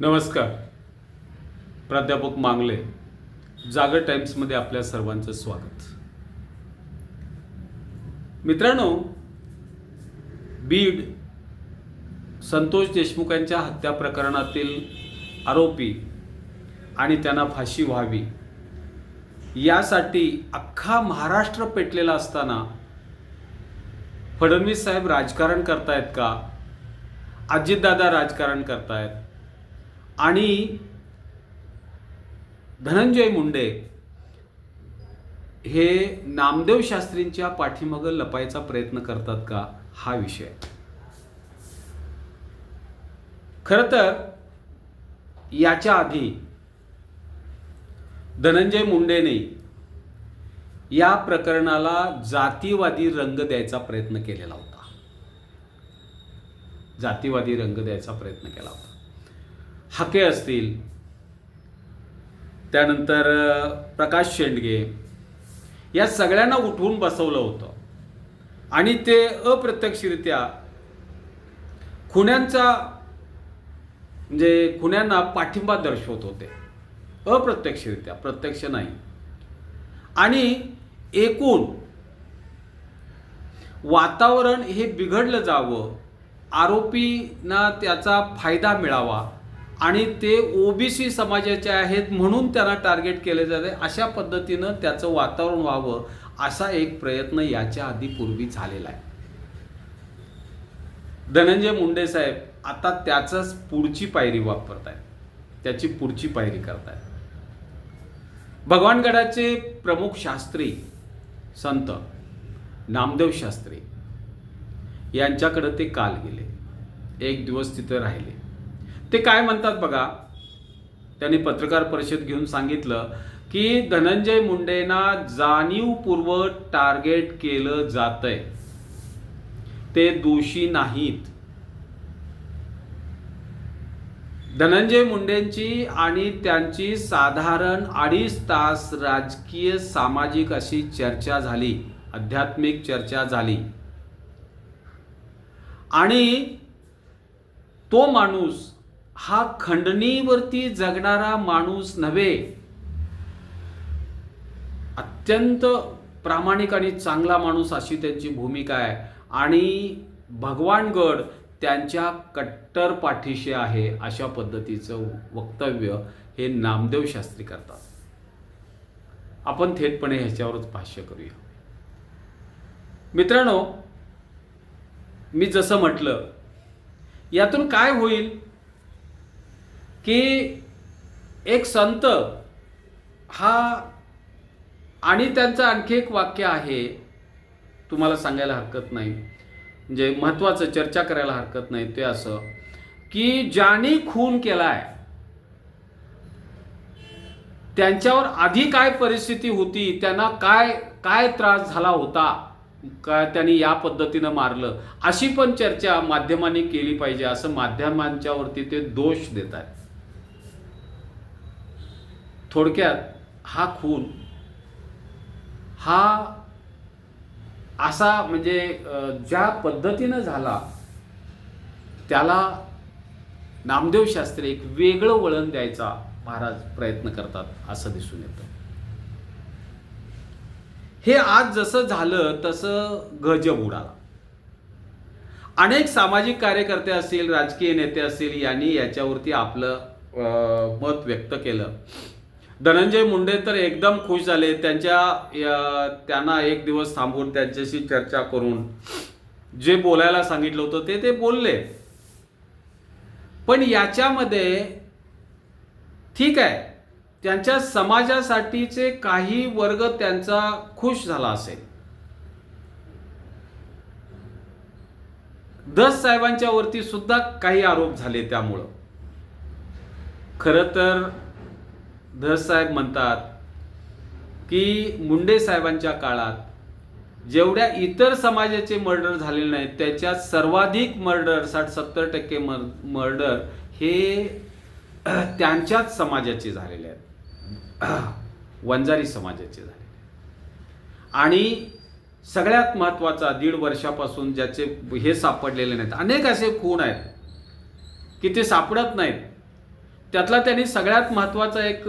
नमस्कार. प्राध्यापक मांगले जागर टाइम्समध्ये आपल्या सर्वांचं स्वागत. मित्रांनो बीड संतोष देशमुखांच्या हत्या प्रकरणातील आरोपी आणि त्यांना फाशी व्हावी यासाठी अख्खा महाराष्ट्र पेटलेला असताना फडणवीस साहेब राजकारण करतायत का? अजितदादा राजकारण करतायत. आणि धनंजय मुंडे हे नामदेव शास्त्रींच्या पाठीमागं लपायचा प्रयत्न करतात का? हा विषय. खर तर याच्या आधी धनंजय मुंडेने या प्रकरणाला जातीवादी रंग द्यायचा प्रयत्न केलेला होता. जातीवादी रंग द्यायचा प्रयत्न केला होता. हाके असतील. त्यानंतर प्रकाश शेंडगे. या सगळ्यांना उठवून बसवलं होतं. आणि ते अप्रत्यक्षरित्या खुन्यांचा म्हणजे खुन्यांना पाठिंबा दर्शवत होते. अप्रत्यक्षरित्या प्रत्यक्ष नाही. आणि एकूण वातावरण हे बिघडलं जावं आरोपींना त्याचा फायदा मिळावा आणि ते ओबीसी समाजाचे आहेत म्हणून त्यांना टार्गेट केले जाते. अशा पद्धतीनं त्याचं वातावरण व्हावं असा एक प्रयत्न याच्या आधी पूर्वी झालेला आहे. धनंजय मुंडे साहेब आता त्याचंच पुढची पायरी वापरतायत. त्याची पुढची पायरी करतायत. भगवानगडाचे प्रमुख शास्त्री संत नामदेव शास्त्री यांच्याकडे ते काल गेले. एक दिवस तिथं राहिले. ते काय म्हणतात बघा? त्यांनी पत्रकार परिषद घेऊन सांगितलं की धनंजय मुंडेंना जाणीवपूर्वक टार्गेट केलं जातंय. ते दोषी नाहीत. धनंजय मुंडेंची आणि त्यांची साधारण अडीच तास राजकीय सामाजिक अशी चर्चा झाली आध्यात्मिक चर्चा झाली. आणि तो माणूस हा खंडणीवरती जगणारा माणूस नव्हे. अत्यंत प्रामाणिक आणि चांगला माणूस अशी त्यांची भूमिका आहे. आणि भगवानगड त्यांच्या कट्टर पाठीशी आहे अशा पद्धतीचं वक्तव्य हे नामदेव शास्त्री करतात. आपण थेटपणे ह्याच्यावरच भाष्य करूया. मित्रांनो मी जसं म्हटलं यातून काय होईल? की एक संत हा आणि त्यांचं आणखी एक वाक्य आहे तुम्हाला सांगायला हरकत नाही. म्हणजे महत्त्वाचं चर्चा करायला हरकत नाही ते असं. की ज्यांनी खून केलाय त्यांच्यावर आधी काय परिस्थिती होती त्यांना काय काय त्रास झाला होता काय त्यांनी या पद्धतीनं मारलं अशी पण चर्चा माध्यमांनी केली पाहिजे असं माध्यमांच्यावरती ते दोष देत आहेत थोडक्यात हा खून हा असा म्हणजे ज्या पद्धतीनं झाला त्याला नामदेव शास्त्री एक वेगळं वळण द्यायचा महाराज प्रयत्न करतात असं दिसून येतं. हे आज जसं झालं तसं गजब उडाला. अनेक सामाजिक कार्यकर्ते असतील राजकीय नेते असतील यांनी याच्यावरती आपलं मत व्यक्त केलं. धनंजय मुंडे तर एकदम खुश झाले. त्यांच्या त्यांना एक दिवस थांबून त्यांच्याशी चर्चा करून जे बोलायला सांगितलं होतं ते ते बोलले. पण याच्यामध्ये ठीक आहे. त्यांच्या समाजासाठीचे काही वर्ग त्यांचा खुश झाला असेल. दस साहेबांच्या वरती सुद्धा काही आरोप झाले त्यामुळं. खरं तर धरसाहेब म्हणतात की मुंडे साहेबांच्या काळात जेवढ्या इतर समाजाचे मर्डर झालेले नाहीत त्याच्यात सर्वाधिक मर्डर साठ सत्तर टक्के मर मर्डर हे त्यांच्याच समाजाचे झालेले आहेत. वंजारी समाजाचे झालेले आणि सगळ्यात महत्त्वाचा दीड वर्षापासून ज्याचे हे सापडलेले नाहीत. अनेक असे खून आहेत की ते सापडत नाहीत. त्यातला त्यांनी सगळ्यात महत्त्वाचा एक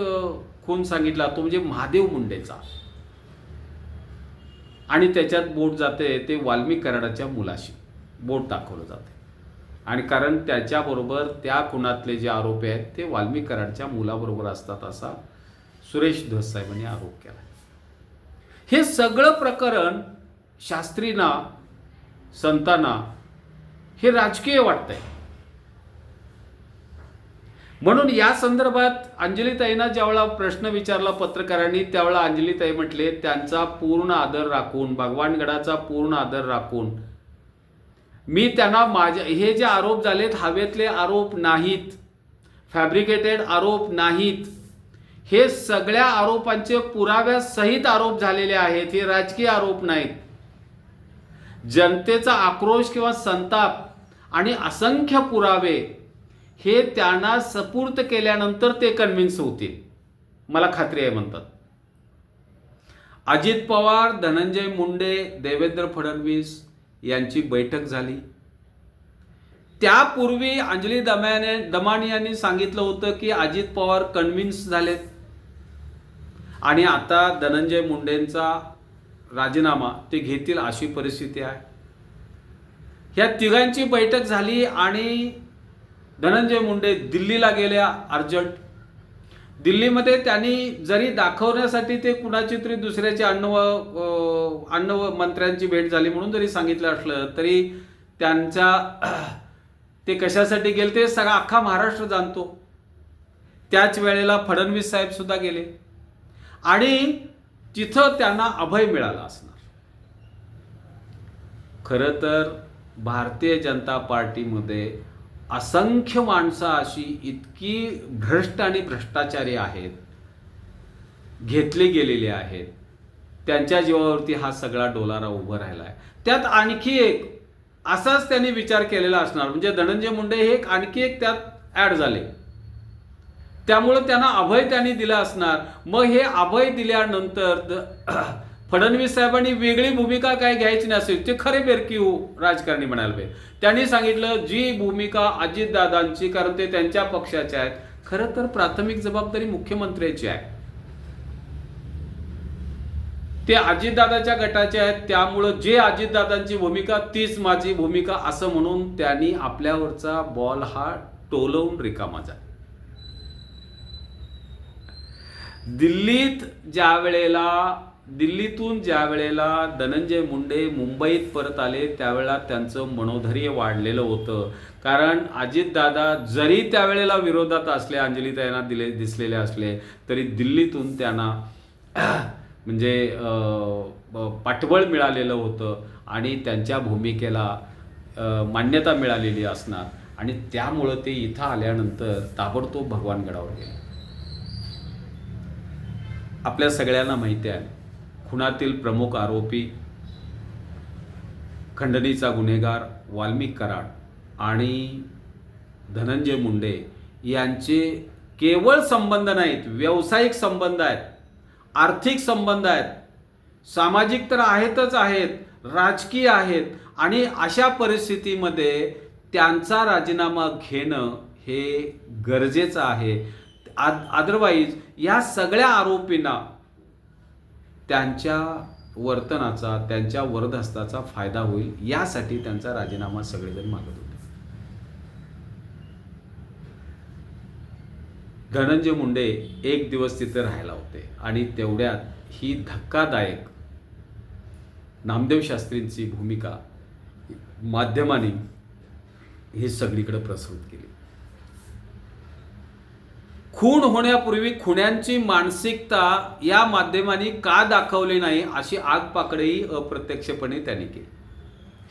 खून सांगितला तो म्हणजे महादेव मुंडेचा. आणि त्याच्यात बोट जाते ते वाल्मिक कराडाच्या मुलाशी बोट दाखवलं जाते. आणि कारण त्याच्याबरोबर त्या खुनातले जे आरोपी आहेत ते वाल्मिक कराडच्या मुलाबरोबर असतात असा सुरेश धस साहेबांनी आरोप केला. हे सगळं प्रकरण शास्त्रींना संतांना हे राजकीय वाटतंय. म्हणून या संदर्भात अंजलीताईंना ज्यावेळा प्रश्न विचारला पत्रकारांनी त्यावेळेला अंजलीताई म्हटले त्यांचा पूर्ण आदर राखून भगवानगडाचा पूर्ण आदर राखून. मी त्यांना माझ्या हे जे आरोप झालेत हवेतले आरोप नाहीत. फॅब्रिकेटेड आरोप नाहीत. हे सगळ्या आरोपांचे पुराव्यासहित आरोप झालेले आहेत हे राजकीय आरोप नाहीत. जनतेचा आक्रोश किंवा संताप आणि असंख्य पुरावे हे त्यांना सपूर्त केल्यानंतर ते कन्व्हिन्स होतील. मला खात्री आहे म्हणतात. अजित पवार धनंजय मुंडे देवेंद्र फडणवीस यांची बैठक झाली. त्यापूर्वी अंजली दमाने दमानी यांनी सांगितलं होतं की अजित पवार कन्व्हिन्स झालेत. आणि आता धनंजय मुंडेंचा राजीनामा ते घेतील अशी परिस्थिती आहे. ह्या तिघांची बैठक झाली आणि धनंजय मुंडे दिल्लीला गेल्या अर्जंट. दिल्लीमध्ये त्यांनी जरी दाखवण्यासाठी ते कुणाची तरी दुसऱ्याची अन्न व अन्न व मंत्र्यांची भेट झाली म्हणून जरी सांगितलं असलं तरी त्यांच्या ते कशासाठी गेले ते सगळा अख्खा महाराष्ट्र जाणतो. त्याच वेळेला फडणवीस साहेबसुद्धा गेले. आणि तिथं त्यांना अभय मिळाला असणार. खरं तर भारतीय जनता पार्टीमध्ये असंख्य माणसं अशी इतकी भ्रष्ट आणि भ्रष्टाचारी आहेत घेतले गेलेले आहेत त्यांच्या जीवावरती हा सगळा डोलारा उभं राहिला आहे त्यात आणखी एक असाच त्यांनी विचार केलेला असणार. म्हणजे धनंजय मुंडे हे एक आणखी एक त्यात ॲड झाले. त्यामुळं त्यांना अभय त्यांनी दिला असणार. मग हे अभय दिल्यानंतर द- फडणवीस साहेबांनी वेगळी भूमिका काय घ्यायची नसेल ते खरे बेरकीव राजकारणी म्हणायला पाहिजे. त्यांनी सांगितलं जी भूमिका अजितदादांची कारण ते त्यांच्या पक्षाचे आहेत खरं तर प्राथमिक जबाबदारी मुख्यमंत्र्याची आहे. ते अजितदादाच्या गटाचे आहेत त्यामुळं जे अजितदादांची भूमिका तीच माझी भूमिका असं म्हणून त्यांनी आपल्यावरचा बॉल हा टोलवून रिकामा झाला. दिल्लीत ज्या वेळेला दिल्लीतून ज्या वेळेला धनंजय मुंडे मुंबईत परत आले त्यावेळेला त्यांचं मनोधैर्य वाढलेलं होतं. कारण अजितदादा जरी त्यावेळेला विरोधात असले अंजलीताईंना दिले दिसलेले असले तरी दिल्लीतून त्यांना म्हणजे पाठबळ मिळालेलं होतं आणि त्यांच्या भूमिकेला मान्यता मिळालेली असणार. आणि त्यामुळं ते इथं आल्यानंतर ताबडतोब भगवानगडावर गेले. आपल्या सगळ्यांना माहिती आहे. खुनातील प्रमुख आरोपी खंडणीचा गुन्हेगार वाल्मिक कराड आणि धनंजय मुंडे यांचे केवळ संबंध नाहीत व्यावसायिक संबंध आहेत आर्थिक संबंध आहेत सामाजिक तर आहेतच आहेत राजकीय आहेत आणि अशा परिस्थितीमध्ये त्यांचा राजीनामा घेणं हे गरजेचं आहे. अदरवाईज या सगळ्या आरोपींना त्यांच्या वर्तनाचा त्यांच्या वरदहस्ताचा फायदा होईल यासाठी त्यांचा राजीनामा सगळेजण मागत होते. धनंजय मुंडे एक दिवस तिथे राहायला होते आणि तेवढ्यात ही धक्कादायक नामदेव शास्त्रींची भूमिका माध्यमांनी ही सगळीकडे प्रसृत केली. खून होण्यापूर्वी खुण्यांची मानसिकता या माध्यमाने का दाखवली नाही अशी आगपाकडेही अप्रत्यक्षपणे त्यांनी केली.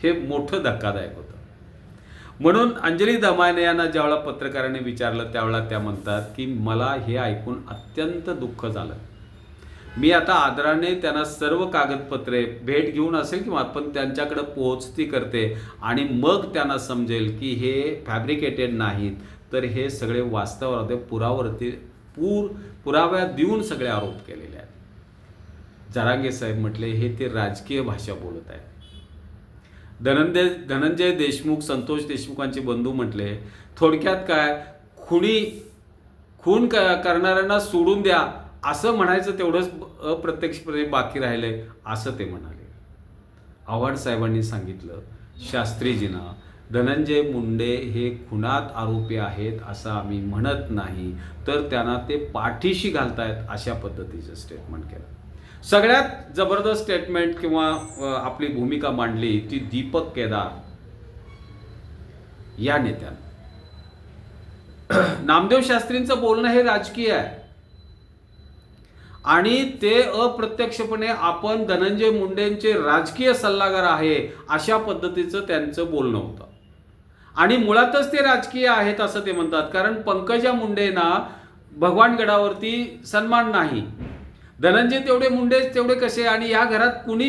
हे मोठं धक्कादायक होतं. म्हणून अंजली दमाने यांना ज्यावेळेला पत्रकारांनी विचारलं त्यावेळेला त्या म्हणतात की मला हे ऐकून अत्यंत दुःख झालं. मी आता आदराने त्यांना सर्व कागदपत्रे भेट घेऊन असेल किंवा पण त्यांच्याकडे पोहोचती करते आणि मग त्यांना समजेल की हे फॅब्रिकेटेड नाहीत तर हे सगळे वास्तवामध्ये पुरावरती पूर पुराव्या देऊन सगळे आरोप केलेले आहेत. जरांगे साहेब म्हटले हे ते राजकीय भाषा बोलत आहेत. धनंजय धनंजय देशमुख संतोष देशमुखांचे बंधू म्हटले थोडक्यात काय? खुणी खून क करणाऱ्यांना सोडून द्या. असं म्हणायचं तेवढंच अप्रत्यक्षपणे बाकी राहिलंय असं ते म्हणाले. आव्हाड साहेबांनी सांगितलं शास्त्रीजींना धनंजय मुंडे हे खुनात आरोपी आहेत असं आम्ही म्हणत नाही. तर त्यांना ते पाठीशी घालतायत अशा पद्धतीचं स्टेटमेंट केलं. सगळ्यात जबरदस्त स्टेटमेंट किंवा आपली भूमिका मांडली ती दीपक केदार या नेत्यानं. नामदेव शास्त्रींचं बोलणं हे राजकीय आहे. आणि ते अप्रत्यक्षपणे आपण धनंजय मुंडेंचे राजकीय सल्लागार आहे अशा पद्धतीचं त्यांचं बोलणं होतं. आणि मुळातच ते राजकीय आहेत असं ते म्हणतात. कारण पंकजा मुंडेंना भगवानगडावरती सन्मान नाही. धनंजय तेवढे मुंडे तेवढे कसे? आणि या घरात कुणी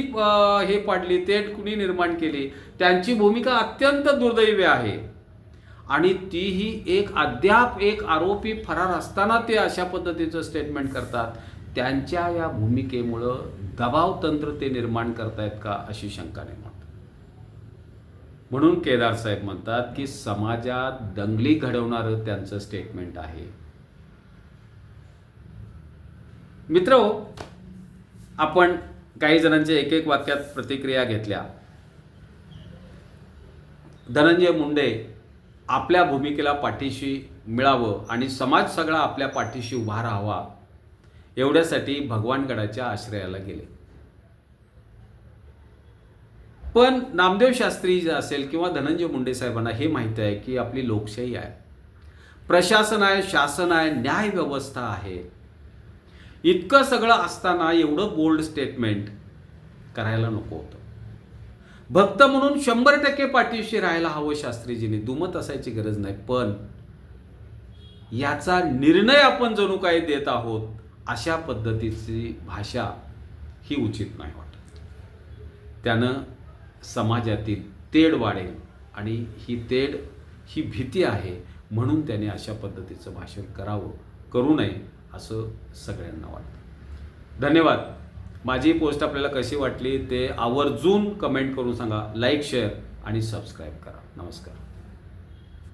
हे पाडली ते कुणी निर्माण केली? त्यांची भूमिका अत्यंत दुर्दैवी आहे. आणि तीही एक अद्याप एक आरोपी फरार असताना ते अशा पद्धतीचं स्टेटमेंट करतात. त्यांच्या या भूमिकेमुळं दबाव तंत्र ते निर्माण करतायत का अशी शंका निर्माण म्हणून केदार साहेब म्हणतात की समाजात दंगली घडवणारं त्यांचं स्टेटमेंट आहे. मित्र हो, आपण काही जणांच्या एक एक वाक्यात प्रतिक्रिया घेतल्या. धनंजय मुंडे आपल्या भूमिकेला पाठीशी मिळावं आणि समाज सगळा आपल्या पाठीशी उभा राहावा एवढ्यासाठी भगवानगडाच्या आश्रयाला गेले. पण नामदेव शास्त्री असेल किंवा धनंजय मुंडे साहेबांना हे माहीत आहे की आपली लोकशाही आहे. प्रशासन आहे शासन आहे न्याय व्यवस्था आहे. इतकं सगळं असताना एवढं बोल्ड स्टेटमेंट करायला नको होतं. भक्त म्हणून शंभर टक्के पाठीशी राहायला हवं शास्त्रीजींनी. दुमत असायची गरज नाही पण याचा निर्णय आपण जणू काही देत आहोत अशा पद्धतीची भाषा ही उचित नाही वाटत. त्यानं समाजातील तेढ वाढेल आणि ही तेढ ही भीती आहे म्हणून त्याने अशा पद्धतीचं भाषण करावं करू नये असं सगळ्यांना वाटतं. धन्यवाद. माझी पोस्ट आपल्याला कशी वाटली ते आवर्जून कमेंट करून सांगा लाईक शेअर आणि सबस्क्राईब करा. नमस्कार.